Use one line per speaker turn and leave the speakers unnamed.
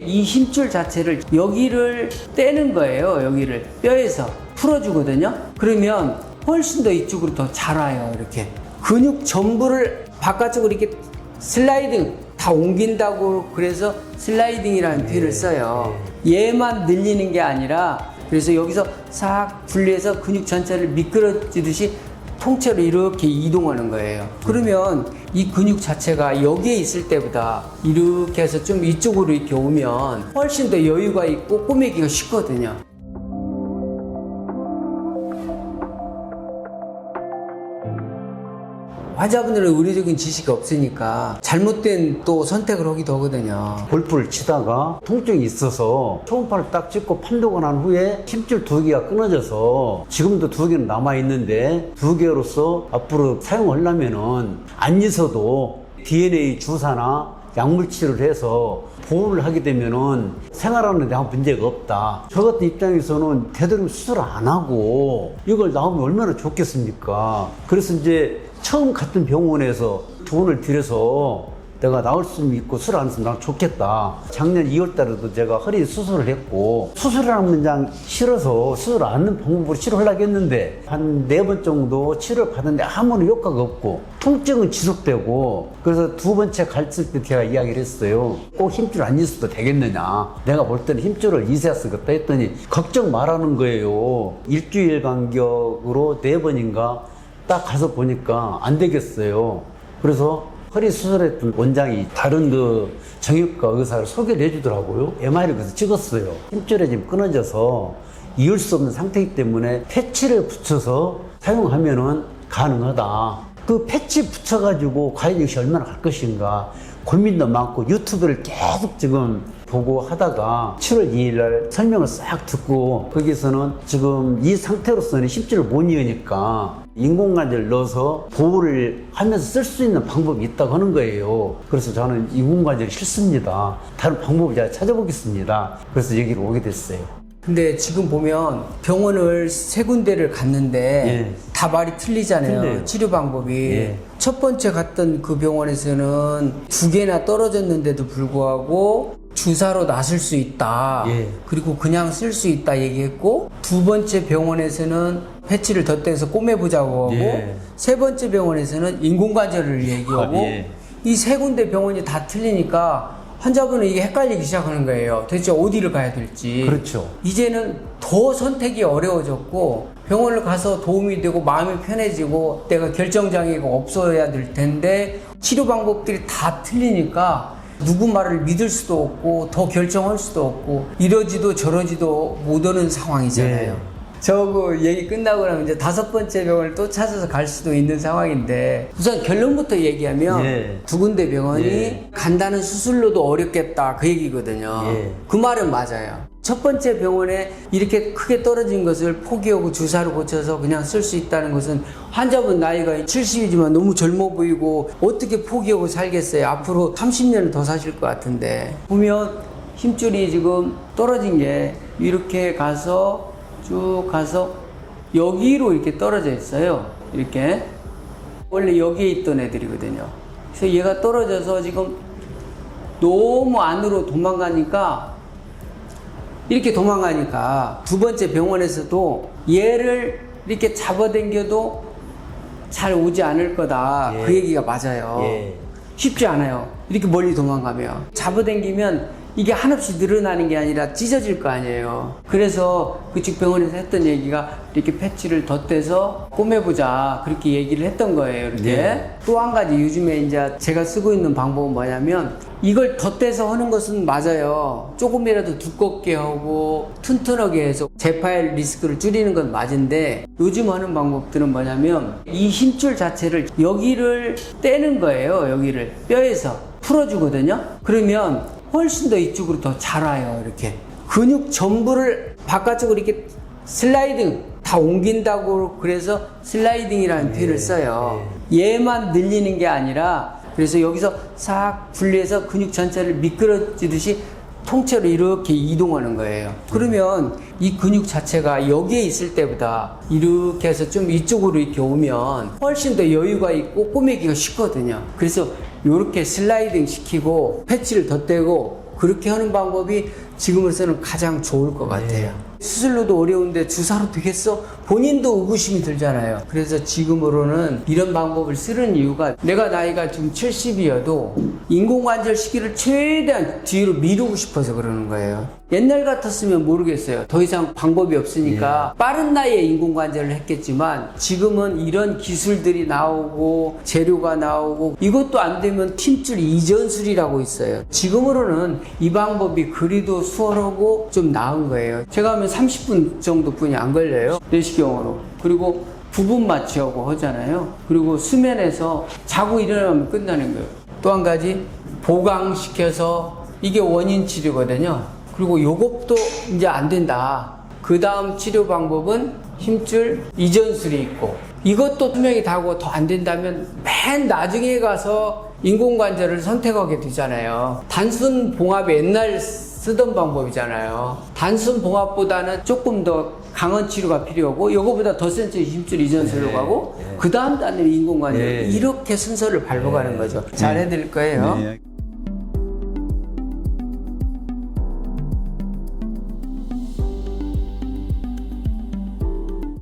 이 힘줄 자체를 여기를 떼는 거예요. 여기를 뼈에서 풀어주거든요. 그러면 훨씬 더 이쪽으로 더잘 와요. 이렇게 근육 전부를 바깥쪽으로 이렇게 슬라이딩 다 옮긴다고 그래서 슬라이딩이라는 표현을 써요. 얘만 늘리는 게 아니라 그래서 여기서 싹 분리해서 근육 전체를 미끄러지듯이 통째로 이렇게 이동하는 거예요. 그러면 이 근육 자체가 여기에 있을 때보다 이렇게 해서 좀 이쪽으로 이렇게 오면 훨씬 더 여유가 있고 꼬매기가 쉽거든요. 환자분들은 의료적인 지식이 없으니까 잘못된 또 선택을 하기도 하거든요.
골프를 치다가 통증이 있어서 초음파를 딱 찍고 판독을 한 후에 힘줄 두 개가 끊어져서 지금도 두 개는 남아 있는데 두 개로서 앞으로 사용하려면은 안 있어도 DNA 주사나 약물 치료를 해서 보호를 하게 되면은 생활하는 데 아무 문제가 없다. 저 같은 입장에서는 되도록 수술 안 하고 이걸 나오면 얼마나 좋겠습니까? 그래서 이제 처음 갔던 병원에서 돈을 들여서 내가 나올 수 있고 술안 했으면 난 좋겠다. 작년 2월 달에도 제가 허리 수술을 했고 수술이라는 문장 싫어서 수술 안 하는 방법으로 치료하려고 했는데 한 네 번 정도 치료를 받았는데 아무런 효과가 없고 통증은 지속되고 그래서 두 번째 갔을 때 제가 이야기를 했어요. 꼭 힘줄 안 있어도 되겠느냐. 내가 볼 때는 힘줄을 이세야 쓰겠다 했더니 걱정 말하는 거예요. 일주일 간격으로 네 번인가 딱 가서 보니까 안 되겠어요. 그래서 허리 수술했던 원장이 다른 그 정형외과 의사를 소개를 해주더라고요. MR을 그래서 찍었어요. 힘줄에 지금 끊어져서 이을 수 없는 상태이기 때문에 패치를 붙여서 사용하면은 가능하다. 그 패치 붙여가지고 과연 이것이 얼마나 갈 것인가 고민도 많고 유튜브를 계속 지금 보고 하다가 7월 2일 날 설명을 싹 듣고 거기서는 지금 이 상태로서는 힘줄을 못 이으니까 인공관절 넣어서 보호를 하면서 쓸 수 있는 방법이 있다고 하는 거예요. 그래서 저는 인공관절이 싫습니다. 다른 방법을 제가 찾아보겠습니다. 그래서 여기로 오게 됐어요.
근데 지금 보면 병원을 세 군데를 갔는데
예.
다 말이 틀리잖아요.
틀려요.
치료 방법이.
예.
첫 번째 갔던 그 병원에서는 두 개나 떨어졌는데도 불구하고 주사로 낫을 수 있다.
예.
그리고 그냥 쓸 수 있다 얘기했고 두 번째 병원에서는 패치를 덧대서 꼬매보자고 하고
예.
세 번째 병원에서는 인공관절을 얘기하고
아, 예.
이세 군데 병원이 다 틀리니까 환자분은 이게 헷갈리기 시작하는 거예요. 도대체 어디를 가야 될지.
그렇죠.
이제는 더 선택이 어려워졌고 병원을 가서 도움이 되고 마음이 편해지고 내가 결정장애가 없어야 될 텐데 치료 방법들이 다 틀리니까 누구 말을 믿을 수도 없고 더 결정할 수도 없고 이러지도 저러지도 못하는 상황이잖아요.
네.
저그 얘기 끝나고 나면 이제 다섯 번째 병원을 또 찾아서 갈 수도 있는 상황인데 우선 결론부터 얘기하면
예.
두 군데 병원이
예.
간다는 수술로도 어렵겠다 그 얘기거든요.
예.
그 말은 맞아요. 첫 번째 병원에 이렇게 크게 떨어진 것을 포기하고 주사로 고쳐서 그냥 쓸 수 있다는 것은 환자분 나이가 70이지만 너무 젊어 보이고 어떻게 포기하고 살겠어요. 앞으로 30년은 더 사실 것 같은데. 보면 힘줄이 지금 떨어진 게 이렇게 가서 쭉 가서 여기로 이렇게 떨어져 있어요. 이렇게. 원래 여기에 있던 애들이거든요. 그래서 얘가 떨어져서 지금 너무 안으로 도망가니까 이렇게 도망가니까 두 번째 병원에서도 얘를 이렇게 잡아당겨도 잘 오지 않을 거다.
예.
그 얘기가 맞아요.
예.
쉽지 않아요. 이렇게 멀리 도망가면. 잡아당기면 이게 한없이 늘어나는 게 아니라 찢어질 거 아니에요. 그래서 그쪽 병원에서 했던 얘기가 이렇게 패치를 덧대서 꼬매보자. 그렇게 얘기를 했던 거예요. 이렇게.
네.
또한 가지 요즘에 이제 제가 쓰고 있는 방법은 뭐냐면 이걸 덧대서 하는 것은 맞아요. 조금이라도 두껍게 하고 튼튼하게 해서 재파일 리스크를 줄이는 건 맞은데 요즘 하는 방법들은 뭐냐면 이 힘줄 자체를 여기를 떼는 거예요. 여기를 뼈에서 풀어주거든요. 그러면 훨씬 더 이쪽으로 더잘 와요. 이렇게 근육 전부를 바깥쪽으로 이렇게 슬라이딩 다 옮긴다고 그래서 슬라이딩이라는 표현을 써요. 얘만 늘리는 게 아니라 그래서 여기서 싹 분리해서 근육 전체를 미끄러지듯이 통째로 이렇게 이동하는 거예요. 그러면 이 근육 자체가 여기에 있을 때보다 이렇게 해서 좀 이쪽으로 이렇게 오면 훨씬 더 여유가 있고 꼬매기가 쉽거든요. 그래서 이렇게 슬라이딩 시키고 패치를 덧대고 그렇게 하는 방법이 지금으로서는 가장 좋을 것 같아요. 수술로도 어려운데 주사로 되겠어? 본인도 의구심이 들잖아요. 그래서 지금으로는 이런 방법을 쓰는 이유가 내가 나이가 지금 70이어도 인공관절 시기를 최대한 뒤로 미루고 싶어서 그러는 거예요. 옛날 같았으면 모르겠어요. 더 이상 방법이 없으니까 빠른 나이에 인공관절을 했겠지만 지금은 이런 기술들이 나오고 재료가 나오고 이것도 안 되면 팀줄 이전술이라고 있어요. 지금으로는 이 방법이 그리도 수월하고 좀 나은 거예요. 제가 하면 30분 정도뿐이 안 걸려요. 내시경으로. 그리고 부분 마취하고 하잖아요. 그리고 수면에서 자고 일어나면 끝나는 거예요. 또 한 가지 보강시켜서 이게 원인 치료거든요. 그리고 요것도 이제 안 된다. 그 다음 치료 방법은 힘줄 이전술이 있고 이것도 투명이 다고 더 안 된다면 맨 나중에 가서 인공관절을 선택하게 되잖아요. 단순 봉합이 옛날 쓰던 방법이잖아요. 단순 봉합보다는 조금 더 강한 치료가 필요하고 요거보다 더 센 힘줄 이전술로
네,
가고
네.
그 다음 단계 인공관절
네.
이렇게 순서를 밟아가는 거죠. 잘 해드릴 거예요.
네.